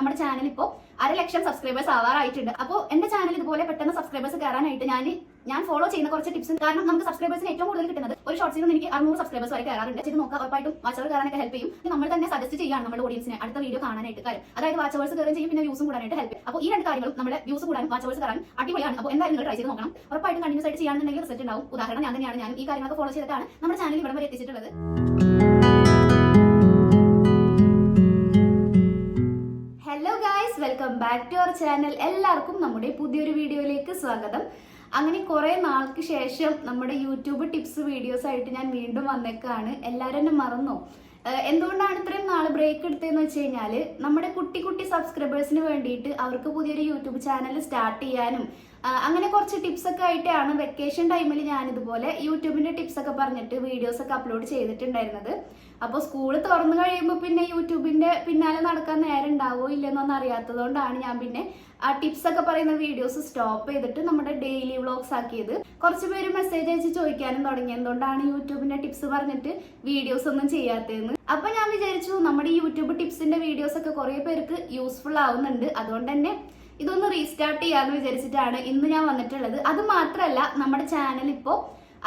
നമ്മുടെ ചാനൽ ഇപ്പോൾ അര ലക്ഷം സബ്സ്ക്രൈബേഴ്സ് ആവാറായിട്ടുണ്ട്. അപ്പോൾ എന്റെ ചാനൽ ഇതുപോലെ പെട്ടെന്ന് സബ്സ്ക്രൈബേഴ്സ് കയറാനായിട്ട് ഞാൻ ഞാൻ ഫോളോ ചെയ്യുന്ന കുറച്ച് ടിപ്സും കാരണം നമുക്ക് സബ്സ്ക്രൈബേഴ്സിന് ഏറ്റവും കൂടുതൽ കിട്ടുന്നത് ഒരു ഷോർട്സിൽ നിന്ന് എനിക്ക് അറുന്നൂറ് സബ്സ്ക്രൈബേഴ്സ് വരെ കയറാറുണ്ട്. ഇത് നോക്കാം ഉറപ്പായിട്ടും വാച്ചവർ കയറാനൊക്കെ ഹെൽപ്പ് ചെയ്യും. നമ്മൾ തന്നെ സജസ്റ്റ് ചെയ്യാണ് നമ്മുടെ ഓഡിയൻസിനെ അടുത്ത വീഡിയോ കാണാനായിട്ട്. കാര്യം അതായത് വാച്ചവേഴ്സ് കയറുകയും ചെയ്യും പിന്നെ വ്യൂസും കൂടാനായിട്ട് ഹെൽപ്പ് ചെയ്യും. അപ്പോൾ ഈ രണ്ട് കാര്യങ്ങളും നമ്മുടെ വ്യൂസ് കൂടാനും വാച്ചവേഴ്സ് കയറാനും അടിപൊളിയാണ്. അപ്പോൾ എന്തായാലും നിങ്ങൾ ട്രൈ ചെയ്ത് നോക്കണം. ഉറപ്പായിട്ടും കണ്ടിന്യൂസ് ആയിട്ട് ചെയ്യാണെന്നുണ്ടെങ്കിൽ റിസൾട്ട് ഉണ്ടാവും. ഉദാഹരണം ഞാൻ തന്നെയാണ്. ഞാൻ ഈ കാര്യങ്ങളൊക്കെ ഫോളോ ചെയ്തിട്ടാണ് നമ്മുടെ ചാനൽ ഇവിടെ വരെ എത്തിച്ചിട്ടുള്ളത്. ബാക്ക് ടു അവർ ചാനൽ എല്ലാവർക്കും നമ്മുടെ പുതിയൊരു വീഡിയോയിലേക്ക് സ്വാഗതം. അങ്ങനെ കുറെ നാൾക്ക് ശേഷം നമ്മുടെ യൂട്യൂബ് ടിപ്സ് വീഡിയോസ് ആയിട്ട് ഞാൻ വീണ്ടും വന്നേക്കാണ്. എല്ലാവരും എന്നെ മറന്നോ? എന്തുകൊണ്ടാണ് ഇത്രയും നാൾ ബ്രേക്ക് എടുത്തതെന്ന് വെച്ച് കഴിഞ്ഞാൽ നമ്മുടെ കുട്ടി കുട്ടി സബ്സ്ക്രൈബേഴ്സിന് വേണ്ടിയിട്ട് അവർക്ക് പുതിയൊരു യൂട്യൂബ് ചാനൽ സ്റ്റാർട്ട് ചെയ്യാനും അങ്ങനെ കുറച്ച് ടിപ്സ് ഒക്കെ ആയിട്ടാണ് വെക്കേഷൻ ടൈമിൽ ഞാനിതുപോലെ യൂട്യൂബിന്റെ ടിപ്സ് ഒക്കെ പറഞ്ഞിട്ട് വീഡിയോസ് ഒക്കെ അപ്ലോഡ് ചെയ്തിട്ടുണ്ടായിരുന്നത്. അപ്പോൾ സ്കൂൾ തുറന്നു കഴിയുമ്പോൾ പിന്നെ യൂട്യൂബിന്റെ പിന്നാലെ നടക്കാൻ നേരം ഉണ്ടാവോ ഇല്ലെന്നൊന്നും അറിയാത്തതുകൊണ്ടാണ് ഞാൻ പിന്നെ ആ ടിപ്സ് ഒക്കെ പറയുന്ന വീഡിയോസ് സ്റ്റോപ്പ് ചെയ്തിട്ട് നമ്മുടെ ഡെയിലി വ്ളോഗ്സ് ആക്കിയത്. കുറച്ച് പേര് മെസ്സേജ് അയച്ച് ചോദിക്കാനും തുടങ്ങി. എന്തുകൊണ്ടാണ് യൂട്യൂബിന്റെ ടിപ്സ് പറഞ്ഞിട്ട് വീഡിയോസ് ഒന്നും ചെയ്യാത്തതെന്ന്? അപ്പൊ ഞാൻ വിചാരിച്ചു നമ്മുടെ യൂട്യൂബ് ടിപ്സിന്റെ വീഡിയോസ് ഒക്കെ കുറെ പേർക്ക് യൂസ്ഫുൾ ആവുന്നുണ്ട്. അതുകൊണ്ട് തന്നെ ഇതൊന്ന് റീസ്റ്റാർട്ട് ചെയ്യാന്ന് വിചാരിച്ചിട്ടാണ് ഇന്ന് ഞാൻ വന്നിട്ടുള്ളത്. അത് മാത്രമല്ല നമ്മുടെ ചാനൽ ഇപ്പോൾ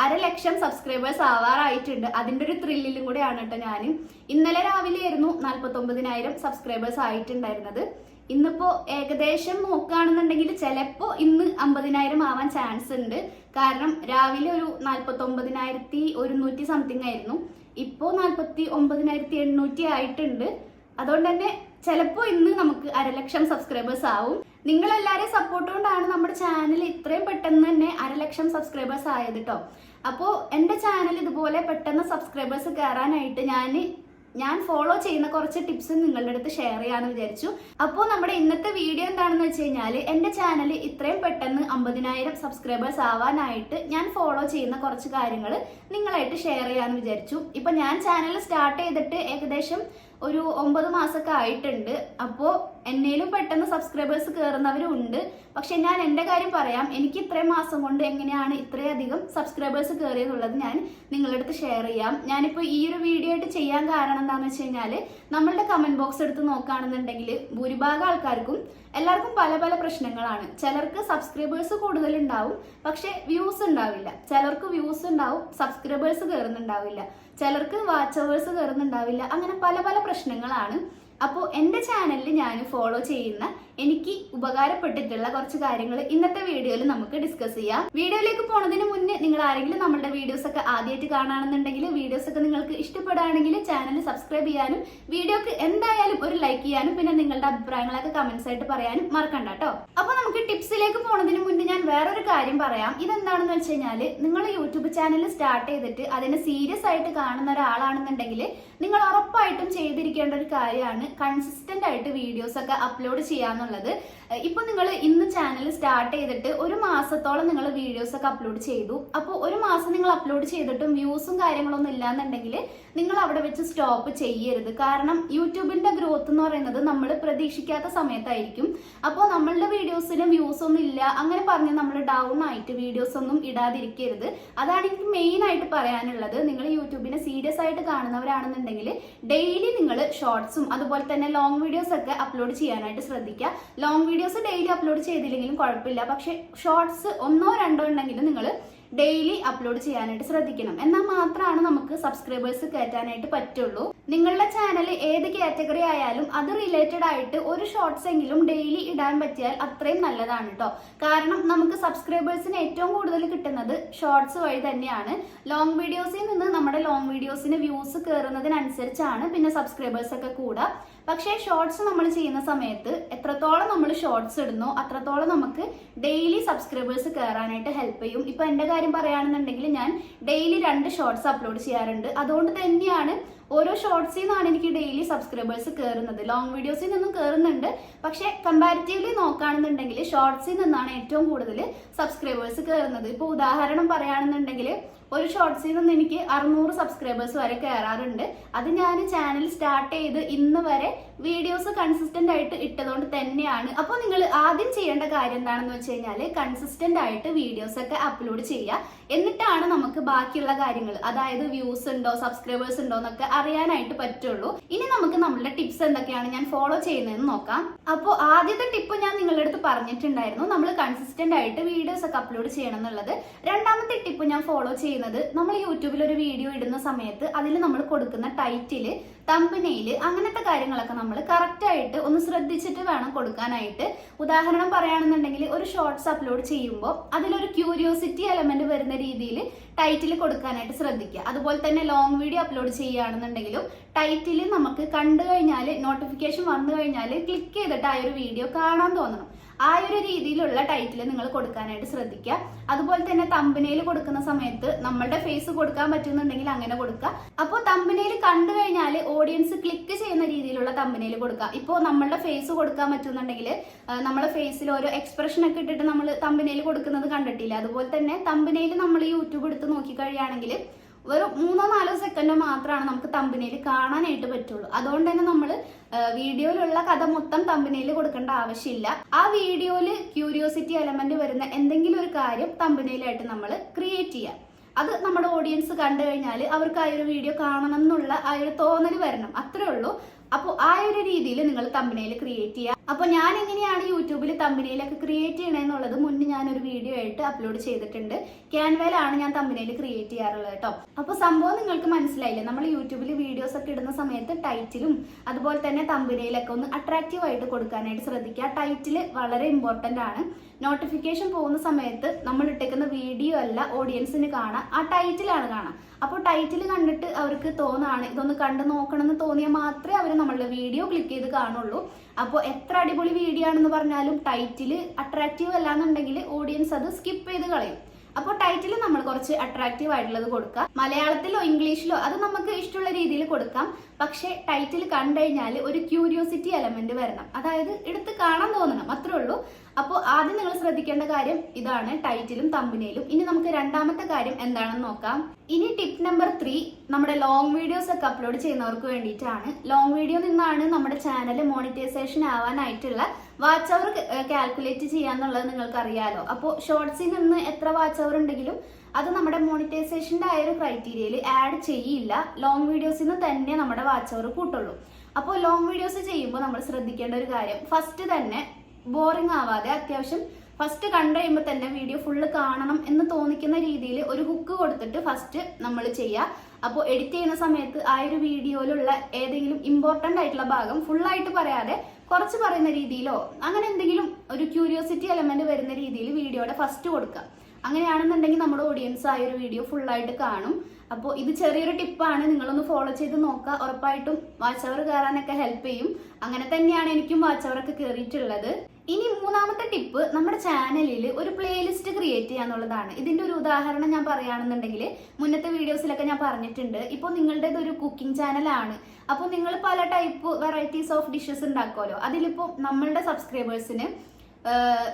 അര ലക്ഷം സബ്സ്ക്രൈബേഴ്സ് ആവാറായിട്ടുണ്ട്. അതിന്റെ ഒരു ത്രില്ലിലും കൂടെയാണ് കേട്ടോ ഞാൻ ഇന്നലെ രാവിലെ ആയിരുന്നു നാൽപ്പത്തി ഒമ്പതിനായിരം സബ്സ്ക്രൈബേഴ്സ് ആയിട്ടുണ്ടായിരുന്നത്. ഇന്നിപ്പോ ഏകദേശം നോക്കുകയാണെന്നുണ്ടെങ്കിൽ ചിലപ്പോ ഇന്ന് അമ്പതിനായിരം ആവാൻ ചാൻസ് ഉണ്ട്. കാരണം രാവിലെ ഒരു നാൽപ്പത്തി ഒമ്പതിനായിരത്തി ഒരുന്നൂറ്റി സംതിങ് ആയിരുന്നു. ഇപ്പോ നാൽപ്പത്തി ഒമ്പതിനായിരത്തി എണ്ണൂറ്റി ആയിട്ടുണ്ട്. അതുകൊണ്ട് തന്നെ ചിലപ്പോ ഇന്ന് നമുക്ക് അരലക്ഷം സബ്സ്ക്രൈബേഴ്സ് ആവും. നിങ്ങളെല്ലാവരെയും സപ്പോർട്ട് കൊണ്ടാണ് നമ്മുടെ ചാനൽ ഇത്രയും പെട്ടെന്ന് തന്നെ അരലക്ഷം സബ്സ്ക്രൈബേഴ്സ് ആയത് കേട്ടോ അപ്പോൾ എന്റെ ചാനൽ ഇതുപോലെ പെട്ടെന്ന് സബ്സ്ക്രൈബേഴ്സ് കയറാനായിട്ട് ഞാൻ ഞാൻ ഫോളോ ചെയ്യുന്ന കുറച്ച് ടിപ്സ് നിങ്ങളുടെ അടുത്ത് ഷെയർ ചെയ്യാന്ന് വിചാരിച്ചു. അപ്പോൾ നമ്മുടെ ഇന്നത്തെ വീഡിയോ എന്താണെന്ന് വെച്ച് കഴിഞ്ഞാൽ എന്റെ ചാനൽ ഇത്രയും പെട്ടെന്ന് അമ്പതിനായിരം സബ്സ്ക്രൈബേഴ്സ് ആവാനായിട്ട് ഞാൻ ഫോളോ ചെയ്യുന്ന കുറച്ച് കാര്യങ്ങൾ നിങ്ങളായിട്ട് ഷെയർ ചെയ്യാന്ന് വിചാരിച്ചു. ഇപ്പൊ ഞാൻ ചാനൽ സ്റ്റാർട്ട് ചെയ്തിട്ട് ഏകദേശം ഒരു ഒമ്പത് മാസമൊക്കെ ആയിട്ടുണ്ട്. അപ്പോൾ എന്നേലും പെട്ടെന്ന് സബ്സ്ക്രൈബേഴ്സ് കയറുന്നവരും ഉണ്ട് പക്ഷെ ഞാൻ എന്റെ കാര്യം പറയാം. എനിക്ക് ഇത്രയും മാസം കൊണ്ട് എങ്ങനെയാണ് ഇത്രയധികം സബ്സ്ക്രൈബേഴ്സ് കയറിയെന്നുള്ളത് ഞാൻ നിങ്ങളുടെ അടുത്ത് ഷെയർ ചെയ്യാം. ഞാനിപ്പോൾ ഈ ഒരു വീഡിയോ ആയിട്ട് ചെയ്യാൻ കാരണം എന്താണെന്ന് വെച്ച് കഴിഞ്ഞാൽ നമ്മളുടെ കമന്റ് ബോക്സ് എടുത്ത് നോക്കുകയാണെന്നുണ്ടെങ്കിൽ ഭൂരിഭാഗം ആൾക്കാർക്കും എല്ലാവർക്കും പല പല പ്രശ്നങ്ങളാണ്. ചിലർക്ക് സബ്സ്ക്രൈബേഴ്സ് കൂടുതൽ ഉണ്ടാവും പക്ഷെ വ്യൂസ് ഉണ്ടാവില്ല. ചിലർക്ക് വ്യൂസ് ഉണ്ടാവും സബ്സ്ക്രൈബേഴ്സ് കയറുന്നുണ്ടാവില്ല ചിലർക്ക് വാച്ച് അവേഴ്സ് കയറുന്നുണ്ടാവില്ല അങ്ങനെ പല പല പ്രശ്നങ്ങളാണ്. അപ്പോൾ എന്റെ ചാനലിൽ ഞാൻ ഫോളോ ചെയ്യുന്ന എനിക്ക് ഉപകാരപ്പെട്ടിട്ടുള്ള കുറച്ച് കാര്യങ്ങൾ ഇന്നത്തെ വീഡിയോയിൽ നമുക്ക് ഡിസ്കസ് ചെയ്യാം. വീഡിയോയിലേക്ക് പോണതിന് മുന്നേ നിങ്ങൾ ആരെങ്കിലും നമ്മുടെ വീഡിയോസ് ഒക്കെ ആദ്യമായിട്ട് കാണുകയാണെന്നുണ്ടെങ്കിൽ വീഡിയോസ് ഒക്കെ നിങ്ങൾക്ക് ഇഷ്ടപ്പെടുകയാണെങ്കിൽ ചാനൽ സബ്സ്ക്രൈബ് ചെയ്യാനും വീഡിയോക്ക് എന്തായാലും ഒരു ലൈക്ക് ചെയ്യാനും പിന്നെ നിങ്ങളുടെ അഭിപ്രായങ്ങളൊക്കെ കമന്റ്സ് ആയിട്ട് പറയാനും മറക്കണ്ട കേട്ടോ അപ്പൊ നമുക്ക് ടിപ്സിലേക്ക് പോണതിന് മുന്നേ ഞാൻ വേറൊരു കാര്യം പറയാം. ഇതെന്താണെന്ന് വെച്ച് കഴിഞ്ഞാൽ നിങ്ങൾ യൂട്യൂബ് ചാനൽ സ്റ്റാർട്ട് ചെയ്തിട്ട് അതിനെ സീരിയസ് ആയിട്ട് കാണുന്ന ഒരാളാണെന്നുണ്ടെങ്കിൽ നിങ്ങൾ ഉറപ്പായിട്ടും ചെയ്തിരിക്കേണ്ട ഒരു കാര്യമാണ് കൺസിസ്റ്റന്റ് ആയിട്ട് വീഡിയോസ് ഒക്കെ അപ്ലോഡ് ചെയ്യാന്നുള്ളത് ഏഹ് ഇപ്പൊ നിങ്ങൾ ഇന്ന് ചാനൽ സ്റ്റാർട്ട് ചെയ്തിട്ട് ഒരു മാസത്തോളം നിങ്ങൾ വീഡിയോസ് ഒക്കെ അപ്ലോഡ് ചെയ്തു. അപ്പോൾ ഒരു മാസം നിങ്ങൾ അപ്ലോഡ് ചെയ്തിട്ടും വ്യൂസും കാര്യങ്ങളൊന്നും ഇല്ലാന്നുണ്ടെങ്കിൽ നിങ്ങൾ അവിടെ വെച്ച് സ്റ്റോപ്പ് ചെയ്യരുത്. കാരണം യൂട്യൂബിന്റെ ഗ്രോത്ത് എന്ന് പറയുന്നത് നമ്മൾ പ്രതീക്ഷിക്കാത്ത സമയത്തായിരിക്കും. അപ്പോൾ നമ്മളുടെ വീഡിയോസിന് വ്യൂസ് ഒന്നും ഇല്ല. അങ്ങനെ പറഞ്ഞ് നമ്മൾ ഡൗൺ ആയിട്ട് വീഡിയോസ് ഒന്നും ഇടാതിരിക്കരുത്. അതാണ് എനിക്ക് മെയിൻ ആയിട്ട് പറയാനുള്ളത്. നിങ്ങൾ യൂട്യൂബിനെ സീരിയസ് ആയിട്ട് കാണുന്നവരാണെന്നുണ്ടെങ്കിൽ ഡെയിലി നിങ്ങൾ ഷോർട്സും അതുപോലെ തന്നെ ലോങ് വീഡിയോസ് ഒക്കെ അപ്ലോഡ് ചെയ്യാനായിട്ട് ശ്രദ്ധിക്കുക. ലോങ് വീഡിയോസ് ഡെയിലി അപ്ലോഡ് ചെയ്തില്ലെങ്കിലും കുഴപ്പമില്ല. പക്ഷേ ഷോർട്സ് ഒന്നോ രണ്ടോ ഉണ്ടെങ്കിലും നിങ്ങൾ ഡെയിലി അപ്ലോഡ് ചെയ്യാനായിട്ട് ശ്രദ്ധിക്കണം. എന്നാൽ മാത്രമാണ് നമുക്ക് സബ്സ്ക്രൈബേഴ്സ് കയറ്റാനായിട്ട് പറ്റുള്ളൂ. നിങ്ങളുടെ ചാനൽ ഏത് കാറ്റഗറി ആയാലും അത് റിലേറ്റഡ് ആയിട്ട് ഒരു ഷോർട്സ് എങ്കിലും ഡെയിലി ഇടാൻ പറ്റിയാൽ അത്രയും നല്ലതാണ് കേട്ടോ കാരണം നമുക്ക് സബ്സ്ക്രൈബേഴ്സിന് ഏറ്റവും കൂടുതൽ കിട്ടുന്നത് ഷോർട്സ് വഴി തന്നെയാണ്. ലോങ് വീഡിയോസിൽ നിന്ന് നമ്മുടെ ലോങ് വീഡിയോസിന് വ്യൂസ് കയറുന്നതിനനുസരിച്ചാണ് പിന്നെ സബ്സ്ക്രൈബേഴ്സ് ഒക്കെ കൂടുക പക്ഷേ ഷോർട്സ് നമ്മൾ ചെയ്യുന്ന സമയത്ത് എത്രത്തോളം നമ്മൾ ഷോർട്സ് ഇടുന്നോ അത്രത്തോളം നമുക്ക് ഡെയിലി സബ്സ്ക്രൈബേഴ്സ് കയറാനായിട്ട് ഹെൽപ്പ് ചെയ്യും. ഇപ്പൊ എന്റെ കാര്യം പറയുകയാണെന്നുണ്ടെങ്കിൽ ഞാൻ ഡെയിലി രണ്ട് ഷോർട്സ് അപ്ലോഡ് ചെയ്യാറുണ്ട്. അതുകൊണ്ട് തന്നെയാണ് ഓരോ ഷോർട്സിൽ നിന്നാണ് എനിക്ക് ഡെയിലി സബ്സ്ക്രൈബേഴ്സ് കയറുന്നത് ലോങ് വീഡിയോസിൽ നിന്നും കയറുന്നുണ്ട് പക്ഷേ കമ്പാരിറ്റീവ്ലി നോക്കുകയാണെന്നുണ്ടെങ്കിൽ ഷോർട്സിൽ നിന്നാണ് ഏറ്റവും കൂടുതൽ സബ്സ്ക്രൈബേഴ്സ് കയറുന്നത് ഇപ്പോൾ ഉദാഹരണം പറയുകയാണെന്നുണ്ടെങ്കിൽ ഒരു ഷോർട്സിൽ നിന്ന് എനിക്ക് അറുന്നൂറ് സബ്സ്ക്രൈബേഴ്സ് വരെ കയറാറുണ്ട് അത് ഞാൻ ചാനൽ സ്റ്റാർട്ട് ചെയ്ത് ഇന്ന് വരെ വീഡിയോസ് കൺസിസ്റ്റന്റ് ആയിട്ട് ഇട്ടതുകൊണ്ട് തന്നെയാണ്. അപ്പോൾ നിങ്ങൾ ആദ്യം ചെയ്യേണ്ട കാര്യം എന്താണെന്ന് വെച്ച് കഴിഞ്ഞാൽ കൺസിസ്റ്റന്റ് ആയിട്ട് വീഡിയോസ് ഒക്കെ അപ്ലോഡ് ചെയ്യുക. എന്നിട്ടാണ് നമുക്ക് ബാക്കിയുള്ള കാര്യങ്ങൾ അതായത് വ്യൂസ് ഉണ്ടോ സബ്സ്ക്രൈബേഴ്സ് ഉണ്ടോ എന്നൊക്കെ അറിയാനായിട്ട് പറ്റുള്ളൂ. ഇനി നമുക്ക് നമ്മളുടെ ടിപ്സ് എന്തൊക്കെയാണ് ഞാൻ ഫോളോ ചെയ്യുന്നതെന്ന് നോക്കാം. അപ്പോൾ ആദ്യത്തെ ടിപ്പ് ഞാൻ നിങ്ങളുടെ അടുത്ത് പറഞ്ഞിട്ടുണ്ടായിരുന്നു. നമ്മൾ കൺസിസ്റ്റന്റ് ആയിട്ട് വീഡിയോസ് ഒക്കെ അപ്ലോഡ് ചെയ്യണം എന്നുള്ളത്. രണ്ടാമത്തെ ടിപ്പ് ഞാൻ ഫോളോ ചെയ്യുന്നത് നമ്മൾ യൂട്യൂബിൽ ഒരു വീഡിയോ ഇടുന്ന സമയത്ത് അതിൽ നമ്മൾ കൊടുക്കുന്ന ടൈറ്റിൽ തമ്പിനെയിൽ അങ്ങനത്തെ കാര്യങ്ങളൊക്കെ നമ്മൾ കറക്റ്റായിട്ട് ഒന്ന് ശ്രദ്ധിച്ചിട്ട് വേണം കൊടുക്കാനായിട്ട്. ഉദാഹരണം പറയുകയാണെന്നുണ്ടെങ്കിൽ ഒരു ഷോർട്സ് അപ്ലോഡ് ചെയ്യുമ്പോൾ അതിലൊരു ക്യൂരിയോസിറ്റി എലമെന്റ് വരുന്ന രീതിയിൽ ടൈറ്റിൽ കൊടുക്കാനായിട്ട് ശ്രദ്ധിക്കുക. അതുപോലെ തന്നെ ലോങ് വീഡിയോ അപ്ലോഡ് ചെയ്യുകയാണെന്നുണ്ടെങ്കിലും ടൈറ്റിൽ നമുക്ക് കണ്ടു കഴിഞ്ഞാൽ നോട്ടിഫിക്കേഷൻ വന്നു കഴിഞ്ഞാൽ ക്ലിക്ക് ചെയ്തിട്ട് ആ ഒരു വീഡിയോ കാണാൻ തോന്നണം. ആ ഒരു രീതിയിലുള്ള ടൈറ്റിൽ നിങ്ങൾ കൊടുക്കാനായിട്ട് ശ്രദ്ധിക്കുക. അതുപോലെ തന്നെ തമ്പനയിൽ കൊടുക്കുന്ന സമയത്ത് നമ്മളുടെ ഫേസ് കൊടുക്കാൻ പറ്റുന്നുണ്ടെങ്കിൽ അങ്ങനെ കൊടുക്കുക. അപ്പോൾ തമ്പനയിൽ കണ്ടു കഴിഞ്ഞാൽ ഓഡിയൻസ് ക്ലിക്ക് ചെയ്യുന്ന രീതിയിലുള്ള തമ്പനയിൽ കൊടുക്കുക. ഇപ്പോൾ നമ്മളുടെ ഫേസ് കൊടുക്കാൻ പറ്റുന്നുണ്ടെങ്കിൽ നമ്മളെ ഫേസിൽ ഓരോ എക്സ്പ്രഷൻ ഒക്കെ ഇട്ടിട്ട് നമ്മൾ തമ്പനയിൽ കൊടുക്കുന്നത് കണ്ടിട്ടില്ല? അതുപോലെ തന്നെ തമ്പനയിൽ നമ്മൾ യൂട്യൂബ് എടുത്ത് നോക്കിക്കഴിയുകയാണെങ്കിൽ വെറും മൂന്നോ നാലോ സെക്കൻഡോ മാത്രമാണ് നമുക്ക് തമ്പനയിൽ കാണാനായിട്ട് പറ്റുള്ളൂ. അതുകൊണ്ട് തന്നെ നമ്മൾ വീഡിയോയിലുള്ള കഥ മൊത്തം തമ്പനയിൽ കൊടുക്കേണ്ട ആവശ്യമില്ല. ആ വീഡിയോയിൽ ക്യൂരിയോസിറ്റി എലമെന്റ് വരുന്ന എന്തെങ്കിലും ഒരു കാര്യം തമ്പനയിലായിട്ട് നമ്മൾ ക്രിയേറ്റ് ചെയ്യാം. അത് നമ്മുടെ ഓഡിയൻസ് കണ്ടു കഴിഞ്ഞാൽ അവർക്ക് ആ ഒരു വീഡിയോ കാണണം എന്നുള്ള ആ ഒരു തോന്നൽ വരണം. അത്രേ ഉള്ളൂ. അപ്പോൾ ആ ഒരു രീതിയിൽ നിങ്ങൾ തമ്പനയിൽ ക്രിയേറ്റ് ചെയ്യുക. അപ്പോൾ ഞാൻ എങ്ങനെയാണ് യൂട്യൂബിൽ തമ്പനയിലൊക്കെ ക്രിയേറ്റ് ചെയ്യണമെന്നുള്ളത് മുന്നേ ഞാൻ ഒരു വീഡിയോ ആയിട്ട് അപ്ലോഡ് ചെയ്തിട്ടുണ്ട്. ക്യാൻവയിലാണ് ഞാൻ തമ്പനയിൽ ക്രിയേറ്റ് ചെയ്യാറുള്ളത് കേട്ടോ. അപ്പോൾ സംഭവം നിങ്ങൾക്ക് മനസ്സിലായില്ലേ? നമ്മൾ യൂട്യൂബിൽ വീഡിയോസ് ഒക്കെ ഇടുന്ന സമയത്ത് ടൈറ്റിലും അതുപോലെ തന്നെ തമ്പനയിലൊക്കെ ഒന്ന് അട്രാക്റ്റീവ് ആയിട്ട് കൊടുക്കാനായിട്ട് ശ്രദ്ധിക്കുക. ടൈറ്റിൽ വളരെ ഇമ്പോർട്ടന്റ് ആണ്. നോട്ടിഫിക്കേഷൻ പോകുന്ന സമയത്ത് നമ്മൾ ഇട്ടേക്കുന്ന വീഡിയോ അല്ല ഓഡിയൻസിന് കാണാം ആ ടൈറ്റിലാണ് കാണാം അപ്പോൾ ടൈറ്റിൽ കണ്ടിട്ട് അവർക്ക് തോന്നാണ് ഇതൊന്ന് കണ്ടു നോക്കണം എന്ന് തോന്നിയാൽ മാത്രമേ അവർ നമ്മളുടെ വീഡിയോ ക്ലിക്ക് ചെയ്ത് കാണുള്ളൂ. അപ്പോൾ എത്ര അടിപൊളി വീഡിയോ ആണെന്ന് പറഞ്ഞാലും ടൈറ്റിൽ അട്രാക്റ്റീവ് അല്ല എന്നുണ്ടെങ്കിൽ ഓഡിയൻസ് അത് സ്കിപ്പ് ചെയ്ത് കളയും. അപ്പോൾ ടൈറ്റിൽ നമ്മൾ കുറച്ച് അട്രാക്റ്റീവ് ആയിട്ടുള്ളത് കൊടുക്കാം. മലയാളത്തിലോ ഇംഗ്ലീഷിലോ അത് നമുക്ക് ഇഷ്ടമുള്ള രീതിയിൽ കൊടുക്കാം. പക്ഷേ ടൈറ്റിൽ കണ്ടു കഴിഞ്ഞാൽ ഒരു ക്യൂരിയോസിറ്റി എലമെന്റ് വരണം. അതായത് എടുത്ത് കാണാൻ തോന്നണം. അത്രേ ഉള്ളൂ. അപ്പോൾ ആദ്യം നിങ്ങൾ ശ്രദ്ധിക്കേണ്ട കാര്യം ഇതാണ് ടൈറ്റിലും തമ്പിനയിലും ഇനി നമുക്ക് രണ്ടാമത്തെ കാര്യം എന്താണെന്ന് നോക്കാം. ഇനി ടിപ്പ് നമ്പർ ത്രീ നമ്മുടെ ലോങ് വീഡിയോസ് ഒക്കെ അപ്ലോഡ് ചെയ്യുന്നവർക്ക് വേണ്ടിയിട്ടാണ്. ലോങ് വീഡിയോ നിന്നാണ് നമ്മുടെ ചാനൽ മോണിറ്റൈസേഷൻ ആവാനായിട്ടുള്ള വാച്ച് അവർ കാൽക്കുലേറ്റ് ചെയ്യാന്നുള്ളത് നിങ്ങൾക്ക് അറിയാലോ അപ്പോൾ ഷോർട്സിൽ നിന്ന് എത്ര വാച്ച് അവർ ഉണ്ടെങ്കിലും അത് നമ്മുടെ മോണിറ്റൈസേഷന്റെ ആ ഒരു ക്രൈറ്റീരിയയിൽ ആഡ് ചെയ്യില്ല. ലോങ് വീഡിയോസിൽ നിന്ന് തന്നെ നമ്മുടെ വാച്ച് അവർ കൂട്ടുള്ളൂ. അപ്പോൾ ലോങ് വീഡിയോസ് ചെയ്യുമ്പോൾ നമ്മൾ ശ്രദ്ധിക്കേണ്ട ഒരു കാര്യം ഫസ്റ്റ് തന്നെ ബോറിംഗ് ആവാതെ അത്യാവശ്യം ഫസ്റ്റ് കണ്ടു കഴിയുമ്പോൾ തന്നെ വീഡിയോ ഫുള്ള് കാണണം എന്ന് തോന്നിക്കുന്ന രീതിയിൽ ഒരു ഹുക്ക് കൊടുത്തിട്ട് ഫസ്റ്റ് നമ്മൾ ചെയ്യുക അപ്പോൾ എഡിറ്റ് ചെയ്യുന്ന സമയത്ത് ആ ഒരു വീഡിയോയിലുള്ള ഏതെങ്കിലും ഇമ്പോർട്ടന്റ് ആയിട്ടുള്ള ഭാഗം ഫുള്ളായിട്ട് പറയാതെ കുറച്ച് പറയുന്ന രീതിയിലോ അങ്ങനെ എന്തെങ്കിലും ഒരു ക്യൂരിയോസിറ്റി എലമെന്റ് വരുന്ന രീതിയിൽ വീഡിയോയുടെ ഫസ്റ്റ് കൊടുക്കുക അങ്ങനെയാണെന്നുണ്ടെങ്കിൽ നമ്മുടെ ഓഡിയൻസ് ആ ഒരു വീഡിയോ ഫുള്ളായിട്ട് കാണും. അപ്പോൾ ഇത് ചെറിയൊരു ടിപ്പാണ് നിങ്ങളൊന്ന് ഫോളോ ചെയ്ത് നോക്കുക ഉറപ്പായിട്ടും വാച്ച് അവർ കയറാനൊക്കെ ഹെൽപ്പ് ചെയ്യും. അങ്ങനെ തന്നെയാണ് എനിക്കും വാച്ച് അവറൊക്കെ കയറിയിട്ടുള്ളത് ഇനി മൂന്നാമത്തെ ടിപ്പ് നമ്മുടെ ചാനലിൽ ഒരു പ്ലേലിസ്റ്റ് ക്രിയേറ്റ് ചെയ്യുക എന്നുള്ളതാണ്. ഇതിന്റെ ഒരു ഉദാഹരണം ഞാൻ പറയുകയാണെന്നുണ്ടെങ്കിൽ മുന്നത്തെ വീഡിയോസിലൊക്കെ ഞാൻ പറഞ്ഞിട്ടുണ്ട്. ഇപ്പോൾ നിങ്ങളുടേത് ഒരു കുക്കിംഗ് ചാനലാണ് അപ്പോൾ നിങ്ങൾ പല ടൈപ്പ് വെറൈറ്റീസ് ഓഫ് ഡിഷസ് ഉണ്ടാക്കുമല്ലോ അതിലിപ്പോൾ നമ്മളുടെ സബ്സ്ക്രൈബേഴ്സിന്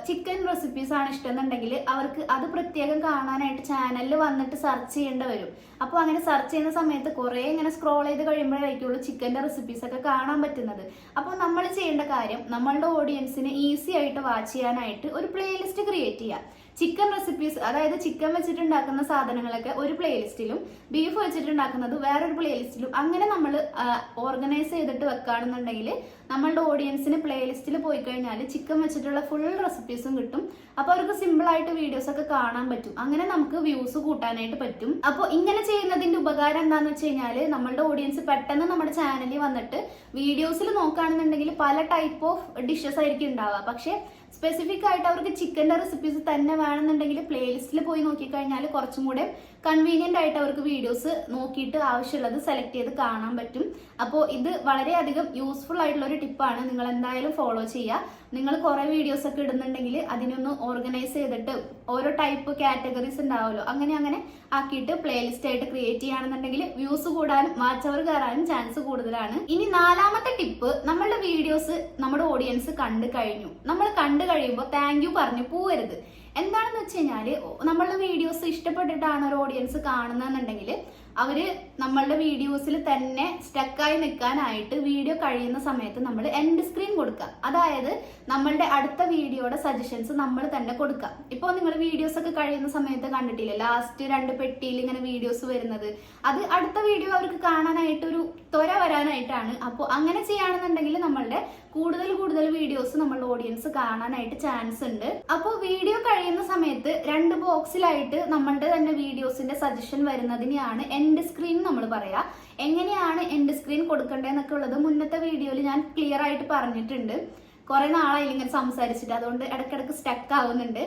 ചിക്കൻ റെസിപ്പീസ് ആണ് ഇഷ്ടമെന്നുണ്ടെങ്കിൽ അവർക്ക് അത് പ്രത്യേകം കാണാനായിട്ട് ചാനലിൽ വന്നിട്ട് സെർച്ച് ചെയ്യേണ്ടി വരും. അപ്പോൾ അങ്ങനെ സെർച്ച് ചെയ്യുന്ന സമയത്ത് കുറേ ഇങ്ങനെ സ്ക്രോൾ ചെയ്ത് കഴിയുമ്പോഴായിരിക്കുള്ളൂ ചിക്കന്റെ റെസിപ്പീസ് ഒക്കെ കാണാൻ പറ്റുന്നത്. അപ്പോൾ നമ്മൾ ചെയ്യേണ്ട കാര്യം നമ്മളുടെ ഓഡിയൻസിന് ഈസി ആയിട്ട് വാച്ച് ചെയ്യാനായിട്ട് ഒരു പ്ലേലിസ്റ്റ് ക്രിയേറ്റ് ചെയ്യുക ചിക്കൻ റെസിപ്പീസ് അതായത് ചിക്കൻ വെച്ചിട്ടുണ്ടാക്കുന്ന സാധനങ്ങളൊക്കെ ഒരു പ്ലേലിസ്റ്റിലും ബീഫ് വെച്ചിട്ടുണ്ടാക്കുന്നത് വേറൊരു പ്ലേലിസ്റ്റിലും അങ്ങനെ നമ്മൾ ഓർഗനൈസ് ചെയ്തിട്ട് വെക്കുകയാണെന്നുണ്ടെങ്കിൽ നമ്മളുടെ ഓഡിയൻസിന് പ്ലേലിസ്റ്റിൽ പോയി കഴിഞ്ഞാൽ ചിക്കൻ വെച്ചിട്ടുള്ള ഫുൾ റെസിപ്പീസും കിട്ടും. അപ്പോൾ അവർക്ക് സിമ്പിൾ ആയിട്ട് വീഡിയോസ് ഒക്കെ കാണാൻ പറ്റും. അങ്ങനെ നമുക്ക് വ്യൂസ് കൂട്ടാനായിട്ട് പറ്റും. അപ്പോൾ ഇങ്ങനെ ചെയ്യുന്നതിന്റെ ഉപകാരം എന്താണെന്ന് വെച്ച് കഴിഞ്ഞാൽ നമ്മളുടെ ഓഡിയൻസ് പെട്ടെന്ന് നമ്മുടെ ചാനലിൽ വന്നിട്ട് വീഡിയോസിൽ നോക്കുകയാണെന്നുണ്ടെങ്കിൽ പല ടൈപ്പ് ഓഫ് ഡിഷസ് ആയിരിക്കും ഉണ്ടാവുക. പക്ഷേ സ്പെസിഫിക് ആയിട്ട് അവർക്ക് ചിക്കന്റെ റെസിപ്പീസ് തന്നെ വേണമെന്നുണ്ടെങ്കിൽ പ്ലേലിസ്റ്റിൽ പോയി നോക്കിക്കഴിഞ്ഞാൽ കുറച്ചും കൂടെ കൺവീനിയന്റ് ആയിട്ട് അവർക്ക് വീഡിയോസ് നോക്കിയിട്ട് ആവശ്യമുള്ളത് സെലക്ട് ചെയ്ത് കാണാൻ പറ്റും. അപ്പോൾ ഇത് വളരെയധികം യൂസ്ഫുൾ ആയിട്ടുള്ള ഒരു ടിപ്പാണ് നിങ്ങൾ എന്തായാലും ഫോളോ ചെയ്യുക. നിങ്ങൾ കുറേ വീഡിയോസ് ഒക്കെ ഇടുന്നുണ്ടെങ്കിൽ അതിനൊന്ന് ഓർഗനൈസ് ചെയ്തിട്ട് ഓരോ ടൈപ്പ് കാറ്റഗറീസ് ഉണ്ടാവുമല്ലോ അങ്ങനെ അങ്ങനെ ആക്കിയിട്ട് പ്ലേലിസ്റ്റ് ആയിട്ട് ക്രിയേറ്റ് ചെയ്യുകയാണെന്നുണ്ടെങ്കിൽ വ്യൂസ് കൂടാനും വാച്ച് അവർ കയറാനും ചാൻസ് കൂടുതലാണ്. ഇനി നാലാമത്തെ ടിപ്പ് നമ്മളുടെ വീഡിയോസ് നമ്മുടെ ഓഡിയൻസ് കണ്ടു കഴിഞ്ഞു. നമ്മൾ കണ്ടു കഴിയുമ്പോൾ താങ്ക് യു പറഞ്ഞു പോവരുത്. എന്താണെന്ന് വെച്ച് കഴിഞ്ഞാൽ നമ്മളുടെ വീഡിയോസ് ഇഷ്ടപ്പെട്ടിട്ടാണ് ഒരു ഓഡിയൻസ് കാണുന്നതെന്നുണ്ടെങ്കിൽ അവർ നമ്മളുടെ വീഡിയോസിൽ തന്നെ സ്റ്റക്കായി നിൽക്കാനായിട്ട് വീഡിയോ കഴിയുന്ന സമയത്ത് നമ്മൾ എൻഡ് സ്ക്രീൻ കൊടുക്കുക അതായത് നമ്മളുടെ അടുത്ത വീഡിയോയുടെ സജഷൻസ് നമ്മൾ തന്നെ കൊടുക്കുക ഇപ്പോൾ നിങ്ങൾ വീഡിയോസ് ഒക്കെ കഴിയുന്ന സമയത്ത് കണ്ടിട്ടില്ലേ? ലാസ്റ്റ് രണ്ട് പെട്ടിയിൽ ഇങ്ങനെ വീഡിയോസ് വരുന്നത്. അത് അടുത്ത വീഡിയോ അവർക്ക് കാണാനായിട്ട് ഒരു ത്വര വരാനായിട്ടാണ്. അപ്പോൾ അങ്ങനെ ചെയ്യുകയാണെന്നുണ്ടെങ്കിൽ നമ്മളുടെ കൂടുതൽ കൂടുതൽ വീഡിയോസ് നമ്മളുടെ ഓഡിയൻസ് കാണാനായിട്ട് ചാൻസ് ഉണ്ട്. അപ്പോൾ വീഡിയോ കഴിയുന്ന സമയത്ത് രണ്ട് ബോക്സിലായിട്ട് നമ്മളുടെ തന്നെ വീഡിയോസിന്റെ സജഷൻ വരുന്നതിനെയാണ് എൻഡ് സ്ക്രീൻ നമ്മൾ പറയാം. എങ്ങനെയാണ് എൻഡ് സ്ക്രീൻ കൊടുക്കേണ്ടതെന്നൊക്കെ ഉള്ളത് മുന്നത്തെ വീഡിയോയിൽ ഞാൻ ക്ലിയർ ആയിട്ട് പറഞ്ഞിട്ടുണ്ട്. കുറെ നാളായി ഇങ്ങനെ സംസാരിച്ചിട്ട് അതുകൊണ്ട് ഇടയ്ക്കിടയ്ക്ക് സ്റ്റക്ക് ആവുന്നുണ്ട്.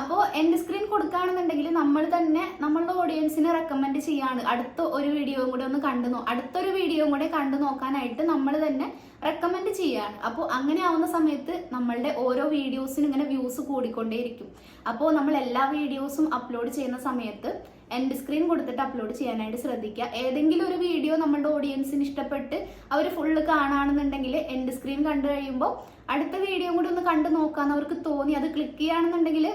അപ്പോൾ എൻഡ് സ്ക്രീൻ കൊടുക്കുകയാണെന്നുണ്ടെങ്കിൽ നമ്മൾ തന്നെ നമ്മളുടെ ഓഡിയൻസിനെ റെക്കമെൻഡ് ചെയ്യാണ്. അടുത്ത ഒരു വീഡിയോയും കൂടെ ഒന്ന് കണ്ടു നോ അടുത്തൊരു വീഡിയോയും കൂടെ കണ്ടു നോക്കാനായിട്ട് നമ്മൾ തന്നെ റെക്കമെൻഡ് ചെയ്യാണ്. അപ്പോൾ അങ്ങനെ ആവുന്ന സമയത്ത് നമ്മളുടെ ഓരോ വീഡിയോസിനും ഇങ്ങനെ വ്യൂസ് കൂടിക്കൊണ്ടേയിരിക്കും. അപ്പോൾ നമ്മൾ എല്ലാ വീഡിയോസും അപ്ലോഡ് ചെയ്യുന്ന സമയത്ത് എൻഡ് സ്ക്രീൻ കൊടുത്തിട്ട് അപ്ലോഡ് ചെയ്യാനായിട്ട് ശ്രദ്ധിക്കുക. ഏതെങ്കിലും ഒരു വീഡിയോ നമ്മുടെ ഓഡിയൻസിന് ഇഷ്ടപ്പെട്ട് അവർ ഫുള്ള് കാണുകയാണെന്നുണ്ടെങ്കിൽ എൻഡ് സ്ക്രീൻ കണ്ടു കഴിയുമ്പോൾ അടുത്ത വീഡിയോ കൂടി ഒന്ന് കണ്ടു നോക്കാന്ന് അവർക്ക് തോന്നി. അത് ക്ലിക്ക് ചെയ്യുകയാണെന്നുണ്ടെങ്കിൽ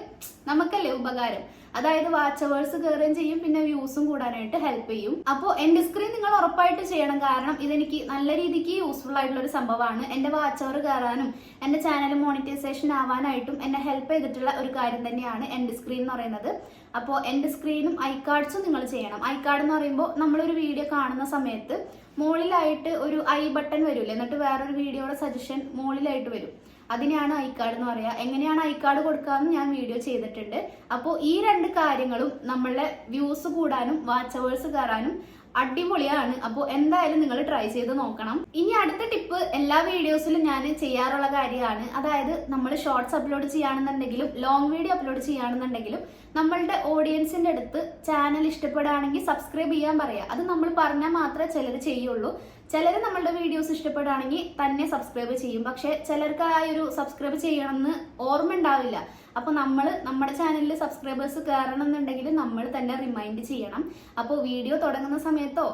നമുക്കല്ലേ ഉപകാരം. അതായത് വാച്ച് അവേഴ്സ് കയറുകയും ചെയ്യും പിന്നെ വ്യൂസും കൂടാനായിട്ട് ഹെൽപ്പ് ചെയ്യും. അപ്പോൾ എന്റെ സ്ക്രീൻ നിങ്ങൾ ഉറപ്പായിട്ട് ചെയ്യണം. കാരണം ഇതെനിക്ക് നല്ല രീതിക്ക് യൂസ്ഫുൾ ആയിട്ടുള്ള ഒരു സംഭവമാണ്. എന്റെ വാച്ച് അവർ കയറാനും എന്റെ ചാനൽ മോണിറ്റൈസേഷൻ ആവാനായിട്ടും എന്നെ ഹെൽപ്പ് ചെയ്തിട്ടുള്ള ഒരു കാര്യം തന്നെയാണ് എന്റെ സ്ക്രീൻ എന്ന് പറയുന്നത്. അപ്പോൾ എന്റെ സ്ക്രീനും ഐ കാർഡ്സും നിങ്ങൾ ചെയ്യണം. ഐ കാർഡ് എന്ന് പറയുമ്പോൾ നമ്മളൊരു വീഡിയോ കാണുന്ന സമയത്ത് മുകളിലായിട്ട് ഒരു ഐ ബട്ടൺ വരില്ലേ? എന്നിട്ട് വേറൊരു വീഡിയോയുടെ സജഷൻ മുകളിലായിട്ട് വരും. അതിനെയാണ് ഐ കാർഡ് എന്ന് പറയുക എങ്ങനെയാണ് ഐ കാർഡ് കൊടുക്കാമെന്ന് ഞാൻ വീഡിയോ ചെയ്തിട്ടുണ്ട്. അപ്പോൾ ഈ രണ്ട് കാര്യങ്ങളും നമ്മളുടെ വ്യൂസ് കൂടാനും വാച്ച് അവേഴ്സ് കയറാനും അടിപൊളിയാണ്. അപ്പോൾ എന്തായാലും നിങ്ങൾ ട്രൈ ചെയ്ത് നോക്കണം. ഇനി അടുത്ത ടിപ്പ് എല്ലാ വീഡിയോസിലും ഞാൻ ചെയ്യാറുള്ള കാര്യമാണ്. അതായത് നമ്മൾ ഷോർട്സ് അപ്ലോഡ് ചെയ്യുകയാണെന്നുണ്ടെങ്കിലും ലോങ് വീഡിയോ അപ്ലോഡ് ചെയ്യുകയാണെന്നുണ്ടെങ്കിലും നമ്മളുടെ ഓഡിയൻസിന്റെ അടുത്ത് ചാനൽ ഇഷ്ടപ്പെടുകയാണെങ്കിൽ സബ്സ്ക്രൈബ് ചെയ്യാൻ പറയാം. അത് നമ്മൾ പറഞ്ഞാൽ മാത്രമേ ചിലർ ചെയ്യുള്ളൂ. ചിലർ നമ്മളുടെ വീഡിയോസ് ഇഷ്ടപ്പെടുകയാണെങ്കിൽ തന്നെ സബ്സ്ക്രൈബ് ചെയ്യും. പക്ഷെ ചിലർക്ക് ആ ഒരു സബ്സ്ക്രൈബ് ചെയ്യണമെന്ന് ഓർമ്മ ഉണ്ടാവില്ല. അപ്പോൾ നമ്മൾ നമ്മുടെ ചാനലിൽ സബ്സ്ക്രൈബേഴ്സ് കയറണം എന്നുണ്ടെങ്കിൽ നമ്മൾ തന്നെ റിമൈൻഡ് ചെയ്യണം. അപ്പോൾ വീഡിയോ തുടങ്ങുന്ന സമയത്തോ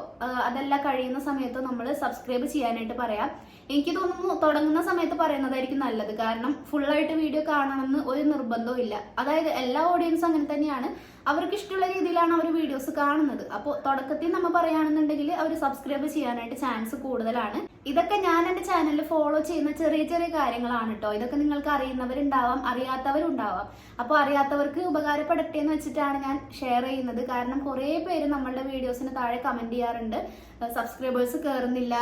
അതല്ല കഴിയുന്ന സമയത്തോ നമ്മൾ സബ്സ്ക്രൈബ് ചെയ്യാനായിട്ട് പറയാം. എനിക്ക് തോന്നുന്നു തുടങ്ങുന്ന സമയത്ത് പറയുന്നതായിരിക്കും നല്ലത്. കാരണം ഫുള്ളായിട്ട് വീഡിയോ കാണണമെന്ന് ഒരു നിർബന്ധവും ഇല്ല അതായത് എല്ലാ ഓഡിയൻസും അങ്ങനെ തന്നെയാണ്. അവർക്ക് ഇഷ്ടമുള്ള രീതിയിലാണ് അവർ വീഡിയോസ് കാണുന്നത്. അപ്പോൾ തുടക്കത്തിൽ നമ്മൾ പറയുകയാണെന്നുണ്ടെങ്കിൽ അവർ സബ്സ്ക്രൈബ് ചെയ്യാനായിട്ട് ചാൻസ് കൂടുതലാണ്. ഇതൊക്കെ ഞാൻ എന്റെ ചാനലിൽ ഫോളോ ചെയ്യുന്ന ചെറിയ ചെറിയ കാര്യങ്ങളാണ് കേട്ടോ ഇതൊക്കെ നിങ്ങൾക്ക് അറിയുന്നവരുണ്ടാവാം അറിയാത്തവരുണ്ടാവാം. അപ്പോൾ അറിയാത്തവർക്ക് ഉപകാരപ്പെടട്ടെ എന്ന് വെച്ചിട്ടാണ് ഞാൻ ഷെയർ ചെയ്യുന്നത്. കാരണം കുറേ പേര് നമ്മളുടെ വീഡിയോസിന് താഴെ കമന്റ് ചെയ്യാറുണ്ട്. സബ്സ്ക്രൈബേഴ്സ് കയറുന്നില്ല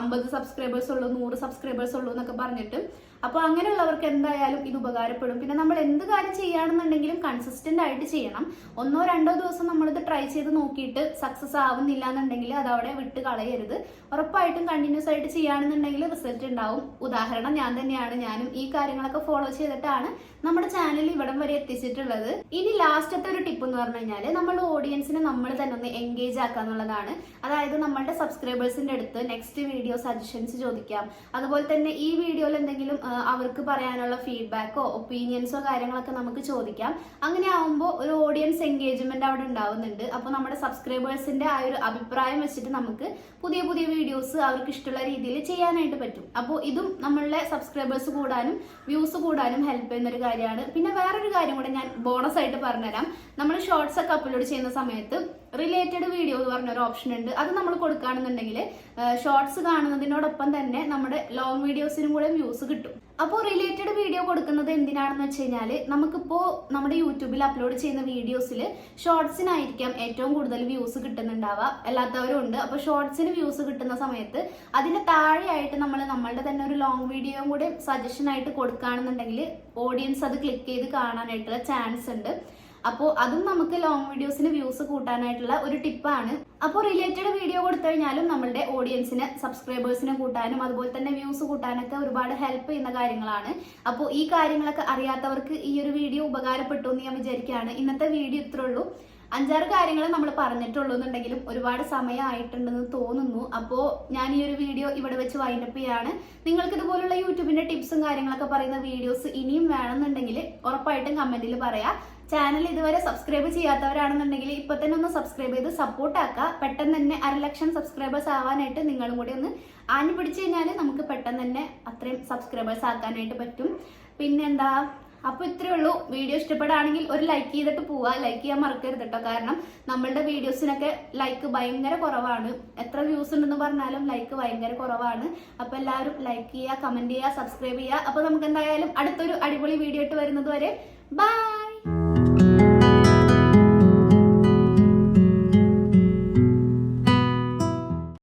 അമ്പത് സബ്സ്ക്രൈബേഴ്സ് ഉള്ളൂ നൂറ് സബ്സ്ക്രൈബേഴ്സ് ഉള്ളൂ എന്നൊക്കെ പറഞ്ഞിട്ട്. അപ്പോൾ അങ്ങനെയുള്ളവർക്ക് എന്തായാലും ഇത് ഉപകാരപ്പെടും. പിന്നെ നമ്മൾ എന്ത് കാര്യം ചെയ്യുകയാണെന്നുണ്ടെങ്കിലും കൺസിസ്റ്റന്റ് ആയിട്ട് ചെയ്യണം. ഒന്നോ രണ്ടോ ദിവസം നമ്മളിത് ട്രൈ ചെയ്ത് നോക്കിയിട്ട് സക്സസ് ആവുന്നില്ല എന്നുണ്ടെങ്കിൽ അത് അവിടെ വിട്ട് കളയരുത്. ഉറപ്പായിട്ടും കണ്ടിന്യൂസ് ആയിട്ട് ചെയ്യുകയാണെന്നുണ്ടെങ്കിൽ റിസൾട്ട് ഉണ്ടാവും. ഉദാഹരണം ഞാൻ തന്നെയാണ്. ഞാനും ഈ കാര്യങ്ങളൊക്കെ ഫോളോ ചെയ്തിട്ടാണ് നമ്മുടെ ചാനൽ ഇവിടം വരെ എത്തിച്ചിട്ടുള്ളത്. ഇനി ലാസ്റ്റത്തെ ഒരു ടിപ്പ് എന്ന് പറഞ്ഞു കഴിഞ്ഞാൽ നമ്മുടെ ഓഡിയൻസിനെ നമ്മൾ തന്നെ ഒന്ന് എൻഗേജ് ആക്കുക എന്നുള്ളതാണ്. അതായത് നമ്മളുടെ സബ്സ്ക്രൈബേഴ്സിന്റെ അടുത്ത് നെക്സ്റ്റ് വീഡിയോ സജഷൻസ് ചോദിക്കാം. അതുപോലെ തന്നെ ഈ വീഡിയോയിൽ എന്തെങ്കിലും അവർക്ക് പറയാനുള്ള ഫീഡ്ബാക്കോ ഒപ്പീനിയൻസോ കാര്യങ്ങളൊക്കെ നമുക്ക് ചോദിക്കാം. അങ്ങനെ ആവുമ്പോൾ ഒരു ഓഡിയൻസ് എൻഗേജ്മെന്റ് അവിടെ ഉണ്ടാവുന്നുണ്ട്. അപ്പോൾ നമ്മുടെ സബ്സ്ക്രൈബേഴ്സിന്റെ ആ ഒരു അഭിപ്രായം വെച്ചിട്ട് നമുക്ക് പുതിയ പുതിയ വീഡിയോസ് അവർക്ക് ഇഷ്ടമുള്ള രീതിയിൽ ചെയ്യാനായിട്ട് പറ്റും. അപ്പോൾ ഇതും നമ്മളുടെ സബ്സ്ക്രൈബേഴ്സ് കൂടാനും വ്യൂസ് കൂടാനും ഹെൽപ്പ് ചെയ്യുന്ന ഒരു കാര്യമാണ്. പിന്നെ വേറൊരു കാര്യം കൂടെ ഞാൻ ബോണസ് ആയിട്ട് പറഞ്ഞുതരാം. നമ്മൾ ഷോർട്സ് ഒക്കെ അപ്ലോഡ് ചെയ്യുന്ന സമയത്ത് റിലേറ്റഡ് വീഡിയോ എന്ന് പറഞ്ഞ ഒരു ഓപ്ഷൻ ഉണ്ട്. അത് നമ്മൾ കൊടുക്കുകയാണെന്നുണ്ടെങ്കിൽ ഷോർട്സ് കാണുന്നതിനോടൊപ്പം തന്നെ നമ്മുടെ ലോങ് വീഡിയോസിനും കൂടെ വ്യൂസ് കിട്ടും. അപ്പോൾ റിലേറ്റഡ് വീഡിയോ കൊടുക്കുന്നത് എന്തിനാണെന്ന് വെച്ച് കഴിഞ്ഞാൽ നമുക്കിപ്പോൾ നമ്മുടെ യൂട്യൂബിൽ അപ്ലോഡ് ചെയ്യുന്ന വീഡിയോസിൽ ഷോർട്സിനായിരിക്കാം ഏറ്റവും കൂടുതൽ വ്യൂസ് കിട്ടുന്നുണ്ടാവുക. അല്ലാത്തവരും ഉണ്ട് അപ്പോൾ ഷോർട്സിന് വ്യൂസ് കിട്ടുന്ന സമയത്ത് അതിന് താഴെയായിട്ട് നമ്മൾ നമ്മളുടെ തന്നെ ഒരു ലോങ് വീഡിയോയും കൂടെ സജഷനായിട്ട് കൊടുക്കുകയാണെന്നുണ്ടെങ്കിൽ ഓഡിയൻസ് അത് ക്ലിക്ക് ചെയ്ത് കാണാനായിട്ടുള്ള ചാൻസ് ഉണ്ട്. അപ്പോൾ അതും നമുക്ക് ലോങ് വീഡിയോസിന് വ്യൂസ് കൂട്ടാനായിട്ടുള്ള ഒരു ടിപ്പാണ് അപ്പോൾ റിലേറ്റഡ് വീഡിയോ കൊടുത്തു കഴിഞ്ഞാലും നമ്മളുടെ ഓഡിയൻസിന് സബ്സ്ക്രൈബേഴ്സിനെ കൂട്ടാനും അതുപോലെ തന്നെ വ്യൂസ് കൂട്ടാനൊക്കെ ഒരുപാട് ഹെൽപ്പ് ചെയ്യുന്ന കാര്യങ്ങളാണ്. അപ്പോൾ ഈ കാര്യങ്ങളൊക്കെ അറിയാത്തവർക്ക് ഈ ഒരു വീഡിയോ ഉപകാരപ്പെട്ടു എന്ന് ഞാൻ വിചാരിക്കുകയാണ്. ഇന്നത്തെ വീഡിയോ ഇത്രേ ഉള്ളൂ. അഞ്ചാറ് കാര്യങ്ങൾ നമ്മൾ പറഞ്ഞിട്ടുള്ളൂ എന്നുണ്ടെങ്കിലും ഒരുപാട് സമയമായിട്ടുണ്ടെന്ന് തോന്നുന്നു. അപ്പോൾ ഞാൻ ഈ ഒരു വീഡിയോ ഇവിടെ വെച്ച് വൈൻഡപ്പ് ചെയ്യാണ്. നിങ്ങൾക്ക് ഇതുപോലുള്ള യൂട്യൂബിന്റെ ടിപ്സും കാര്യങ്ങളൊക്കെ പറയുന്ന വീഡിയോസ് ഇനിയും വേണമെന്നുണ്ടെങ്കിൽ ഉറപ്പായിട്ടും കമന്റിൽ പറയാം. ചാനൽ ഇതുവരെ സബ്സ്ക്രൈബ് ചെയ്യാത്തവരാണെന്നുണ്ടെങ്കിൽ ഇപ്പൊ തന്നെ ഒന്ന് സബ്സ്ക്രൈബ് ചെയ്ത് സപ്പോർട്ട് ആക്കുക. പെട്ടെന്ന് തന്നെ അരലക്ഷം സബ്സ്ക്രൈബേഴ്സ് ആവാനായിട്ട് നിങ്ങളും കൂടി ഒന്ന് ആഞ്ഞു പിടിച്ചു കഴിഞ്ഞാൽ നമുക്ക് പെട്ടെന്ന് തന്നെ അത്രയും സബ്സ്ക്രൈബേഴ്സ് ആക്കാനായിട്ട് പറ്റും. പിന്നെന്താ? അപ്പോൾ ഇത്രയേ ഉള്ളൂ. വീഡിയോ ഇഷ്ടപ്പെടുകയാണെങ്കിൽ ഒരു ലൈക്ക് ചെയ്തിട്ട് പോവുക. ലൈക്ക് ചെയ്യാൻ മറക്കരുത് കേട്ടോ കാരണം നമ്മളുടെ വീഡിയോസിനൊക്കെ ലൈക്ക് ഭയങ്കര കുറവാണ്. എത്ര വ്യൂസ് ഉണ്ടെന്ന് പറഞ്ഞാലും ലൈക്ക് ഭയങ്കര കുറവാണ്. അപ്പോൾ എല്ലാവരും ലൈക്ക് ചെയ്യുക കമന്റ് ചെയ്യുക സബ്സ്ക്രൈബ് ചെയ്യുക. അപ്പോൾ നമുക്ക് എന്തായാലും അടുത്തൊരു അടിപൊളി വീഡിയോ ഇട്ട് വരുന്നത് വരെ. ബൈ